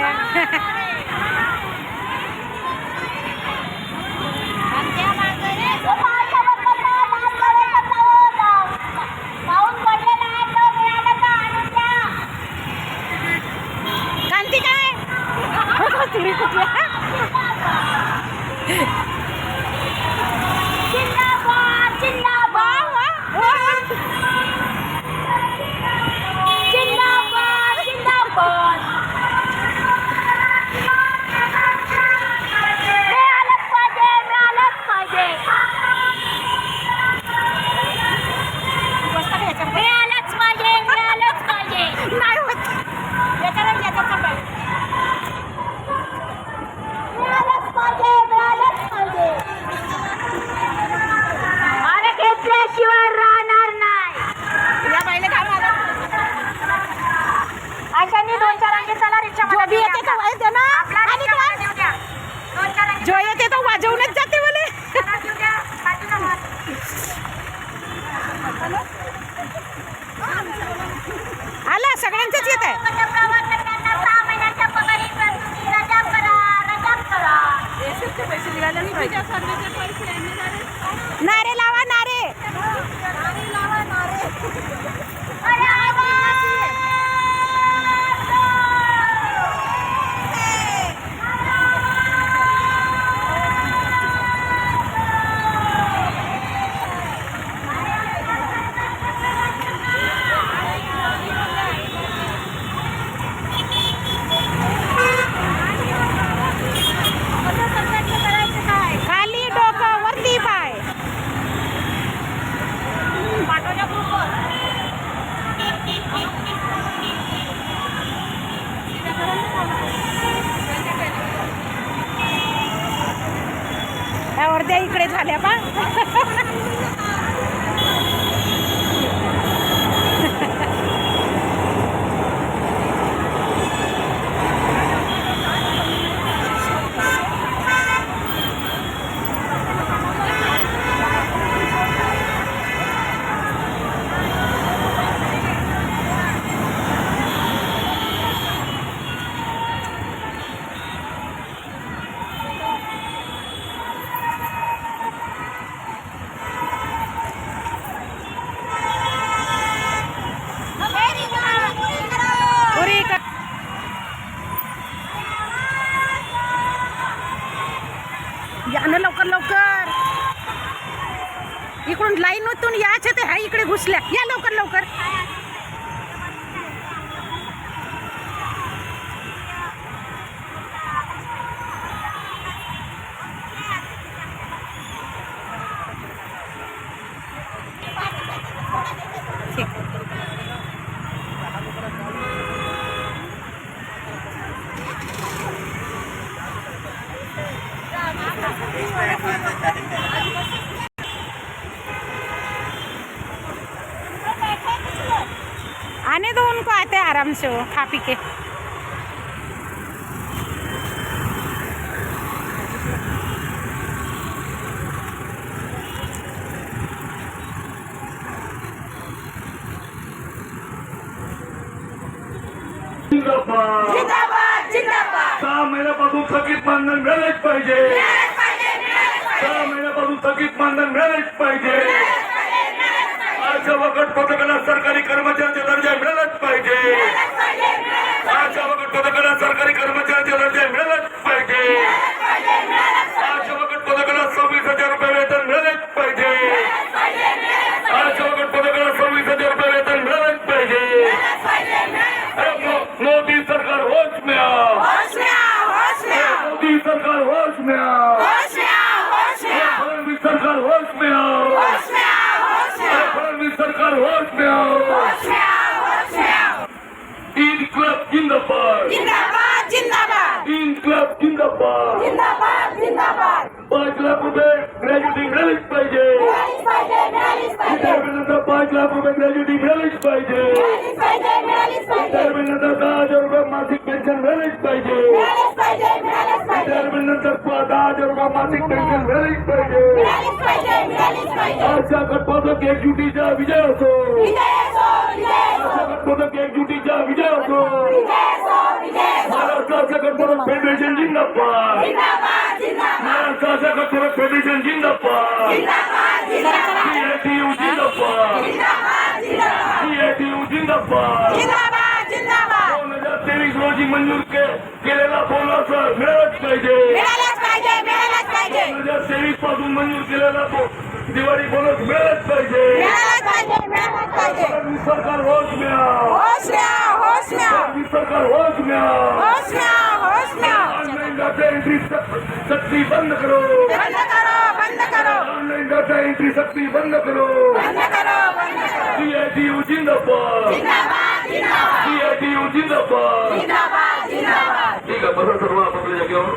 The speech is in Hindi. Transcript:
Bye. नारे लावा เดี๋ยวบ้าง इकडून लाईन होतून याच्या ते ह्या इकडे घुसल्या. या लवकर लवकर. ठीक. आराम से वो खा पी के। महिन्यापासून थकीत मानधन मिळालेच पाहिजे। मिळालंच सहा महिन्यापासून थकीत मानधन मिळालेच पाहिजे। अशा वगट पथकाला सरकारी कर्मचाऱ्याचा दर्जा मिळालाच पाहिजे. अशा वगट पथक रुपये मिळालीच पाहिजे पाच लाख मिळालीच पाहिजे दहा हज़ार मासिक पेन्शन मिळालीच पाहिजे दहा हज़ार मासिक पेन्शन मिळालीच पाहिजे गटपातक एकजुटीचा विजय असो। विजय विजय गटपातक एकजुटीचा विजय असो। विजय असो विजय असो। महाराष्ट्र गटपातक फेडरेशन जिंदाबाद। మహారాష్ట్ర కట్టుకున్న रोजी मंजूर केलेला बोनसर मिळालाच पाहिजे. मिळालाच पाहिजे. मिळालाच पाहिजे. दोन हजार दिवाळी बोनस मिळाला एंट्री शक्ति बंद करो। बंद करो बंद करो। ऑनलाइन डाटा एंट्री शक्ति बंद करो। बंद करो बंद करो। सीआईटीयू जिंदाबाद जिंदाबाद जिंदाबाद। सीआईटीयू जिंदाबाद जिंदाबाद जिंदाबाद। ठीक है बसंत शर्मा आप अपने जगह जागेवर